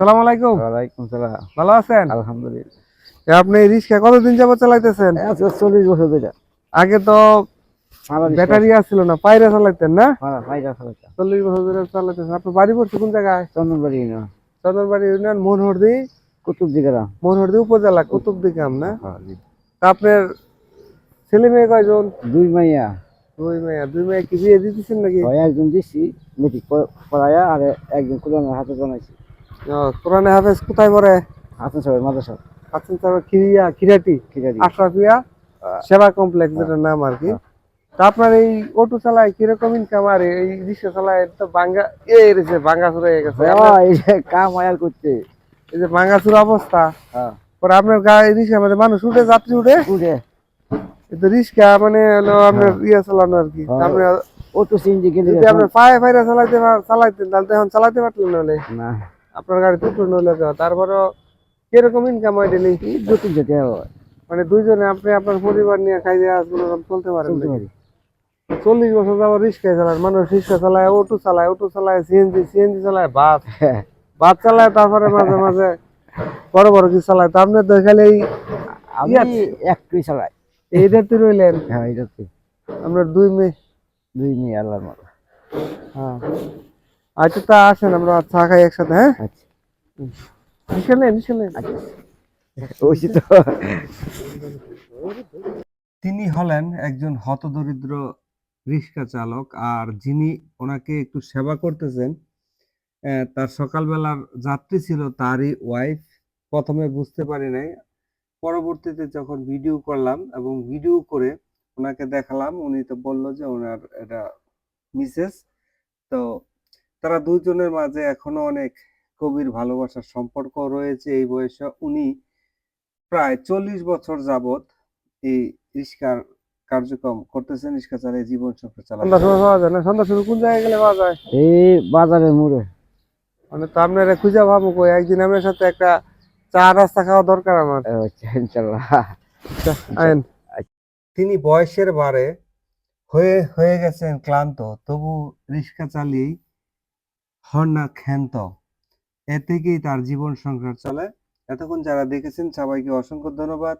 সালাম আলাইকুম। ওয়ালাইকুম সালাম। ভালো আছেন? আলহামদুলিল্লাহ। আপনি রিক্সা কতদিন যাবত চালাইতেছেন? চল্লিশ বছর ধরে। আগে তো ব্যাটারি আসছিল না পায়রা চালাইতেন না? ফাইদা ফেলাটা চল্লিশ বছর ধরে চালাইতেছেন। আপনার বাড়ি পড়ছে কোন জায়গায়? চন্দনবাড়ি না চন্দনবাড়ি ইউনিয়ন মোহনহরদি? উপজেলা কুতুবদি গ্রাম না আপনার ছেলে মেয়ে কয়জন? দুই মাইয়া। দুই মেয়ে দুই মেয়ে কি বিয়ে দিতেছেন নাকি? হয় একজন দিছি মেট্রিক পড়ায়া আর একজন কোরআনের হাতে বানাইছি। ও, কোরআনে হাফেজ কোথায় পড়ে? হাসান সাহেব মাদ্রাসা। খিরিয়া খিরাটি আশরাফিয়া? সেবা কমপ্লেক্স যেটার নাম আর কি তা আপনার এই অটো চালায় কীরকম ইনকাম আর এই রিক্সা চালায় তো এ রয়েছে ভাঙ্গা চুরা হয়ে গেছে। এই যে কাম আয়ার করতে এই যে ভাঙ্গা চুরা অবস্থা। হ্যাঁ। পরে আপনার গাড়ি রিক্সার মধ্যে মানুষ উঠে যাত্রী উঠে? উঠে। কিন্তু রিক্সা মানে হলো আপনার ইয়ে চালানো আর কি হ্যাঁ। আপনি তো সিনজি গেলে যদি আপনার পায়ে পায়ে চালাইতে চালাইতেন তাহলে এখন চালাতে পারতেন নাহলে না। আপনার গাড়ি দুটো নইলে তো তারপরও কীরকম ইনকাম হয় ডেলি এই দু তিন যেতে হয়। মানে দুইজনে আপনি আপনার পরিবার নিয়ে কোনো রকম চলতে পারেন পারি। চল্লিশ বছর যাব রিক্সায় চালায় মানুষ রিক্সা চালায় অটো চালায় অটো চালায় সিএনজি সিএনজি চালায় বাস। হ্যাঁ। বাস চালায় তারপরে মাঝে মাঝে বড় বড় কিছু চালায়। তো আপনি তো খালি এই আমি একটুই চালাই। এইটার তো রইলেন? হ্যাঁ আপনার দুই মেয়ে? দুই মেয়ে আল্লাহর মতো হ্যাঁ। আচ্ছা তা আসেন আমরা চা খাই একসাথে হ্যাঁ? আচ্ছা। ওই তো। তিনি হলেন একজন হতদরিদ্র রিক্সা চালক আর যিনি ওনাকে একটু সেবা করতেছেন আহ, তার সকালবেলার যাত্রী ছিল তারই ওয়াইফ প্রথমে বুঝতে পারি নাই। পরবর্তীতে যখন ভিডিও করলাম এবং ভিডিও করে ওনাকে দেখালাম উনি তো বলল যে ওনার এটা মিসেস তো তারা দুজনের মাঝে এখনও অনেক গভীর ভালোবাসার সম্পর্ক রয়েছে এই বয়সে। উনি প্রায় চল্লিশ বছর যাবত এই রিক্সার কার্যক্রম করতেছেন রিক্সা চালিয়ে জীবন সংসার চালাতে। সন্ধ্যা সময় পাওয়া যায় না? সন্ধ্যা সময় কোন জায়গায় গেলে পাওয়া যায়? এই বাজারের মোড়ে। মানে তো আপনারা খুঁজে ভাবো কই? একদিন আমার সাথে একটা চা রাস্তা খাওয়া দরকার আমার। আচ্ছা আইন। তিনি বয়সের বারে হয়ে হয়ে গেছেন ক্লান্ত তবু রিক্সা চালিয়েই হন না এ থেকেই তার জীবন সংসার চলে। এতক্ষণ যারা দেখেছেন সবাইকে অসংখ্য ধন্যবাদ।